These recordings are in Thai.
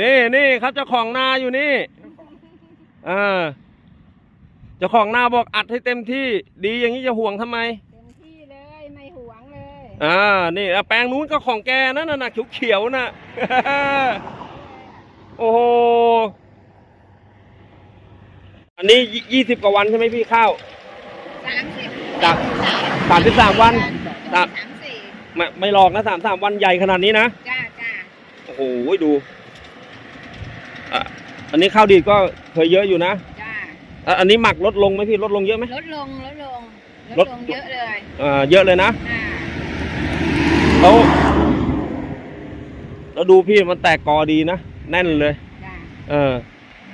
นี่นี่ครับเจ้าของนาอยู่นี่เออเจ้าของนาบอกอัดให้เต็มที่ ดีอย่างนี้จะห่วงทำไมเต็มที่เลยไม่หวงเลยอ่านี่อะแปลงนู้นก็ของแกนั่นน่ะนะเขียวๆน่ะ โอ้โหอันนี้ยี่สิบกว่าวันใช่ไหมพี่ข้าว สามสิบจากสามสิบสามวันสามสี่ไม่ไม่หลอกนะสามสามวันใหญ่ขนาดนี้นะ จ้าจ้า โอ้โหดู อะอันนี้ข้าวดีดก็เคยเยอะอยู่นะจ้าอะอันนี้หมักลดลงไหมพี่ลดลงเยอะไหม ลดลงลดลงลลดดลงเยอะเลยอ่าเยอะเลยนะอ่าแล้วแล้วดูพี่มันแตกกอดีนะแน่นเลย จ้าเออ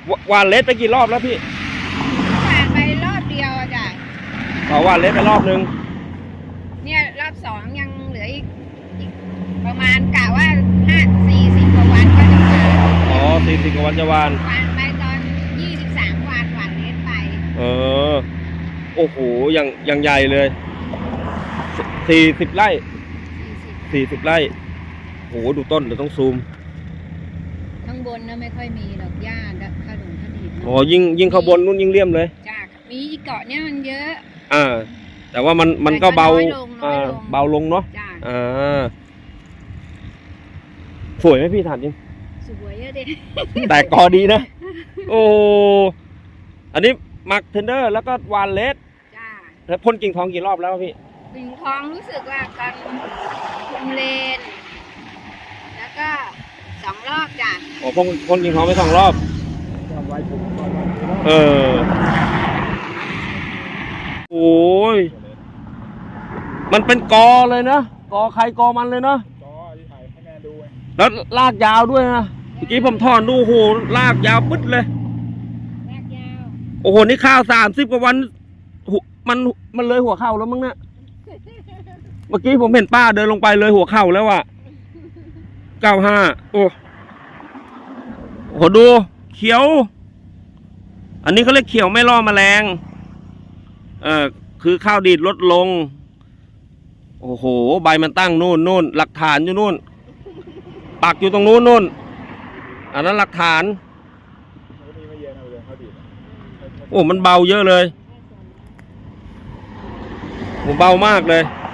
ววานเล็ดไปกี่รอบแล้วพี่ผ่านไปรอบเดียวอะจ้าขอวานเล็ดไปรอบนึงเนี่ยรอบสองยังเหลืออีกอีกประมาณกะว่าห้าสี่สิบกว่าวันก็จะมา อ๋อ สี่สิบกว่าวันจะวานผ่านไปตอนยี่สิบสามวันหวานเล็ดไปเออ โอ้โหอย่างอย่างใหญ่เลยสี่สิบไร่สี่สิบสี่สิบไร่โอ้โหดูต้นเดี๋ยวต้องซูมข้างบนนะไม่ค่อยมีดอกหญ้าดอกขนุนขดิบอ๋อยิ่งยิ่งเข้าบนนู่นยิ่งเลี่ยมเลยจ้ามีเกาะเนี่ยมันเยอะ อ่า แต่ว่ามันมันก็เบาน้อยลงน้อยอ่าลง เบาลงเนาะจ้า อ่า สวยไหมพี่ถามจริง สวยอะเด็แต่กอดีนะ โอ้ อันนี้หมักเทนเดอร์ แล้วก็วานเลสจ้าแล้วพ่นกิ่งทองกี่รอบแล้วพี่ ปิ่งทองรู้สึกว่ากันคุมเลน แล้วก็สองรอบจ้ะโอ้พ่นพ่นกิ่งทองไปสองรอบ เออ โอ้ย มันเป็นกอเลยนะ กอใครกอมันเลยเนาะจอที่ถ่ายให้แม่ดูไงแล้วลากยาวด้วยนะ เมื่อกี้ผมถอนดูโหลากยาวปึ๊ดเลยแรกยาวโอ้โห นี่ข้าวสามสิบกว่าวันหุมันมันเลยหัวเข่าแล้วมั้งเนี่ย เมื่อกี้ผมเห็นป้าเดินลงไปเลยหัวเข่าแล้วอะเก้าห้า โอ้โหดู เขียว อันนี้เขาเรียกเขียวไม่ล่อแมลง เออคือข้าวดีดลดลง โอ้โห ใบมันตั้งนู่นนู่น หลักฐานอยู่นู่น ปักอยู่ตรงนู้นนู่น อันนั้นหลักฐานมันก็มีไม่เยอะนะเรื่องเขาดีดอะโอ้ มันเบาเยอะเลยโอ้เบามากเลยเ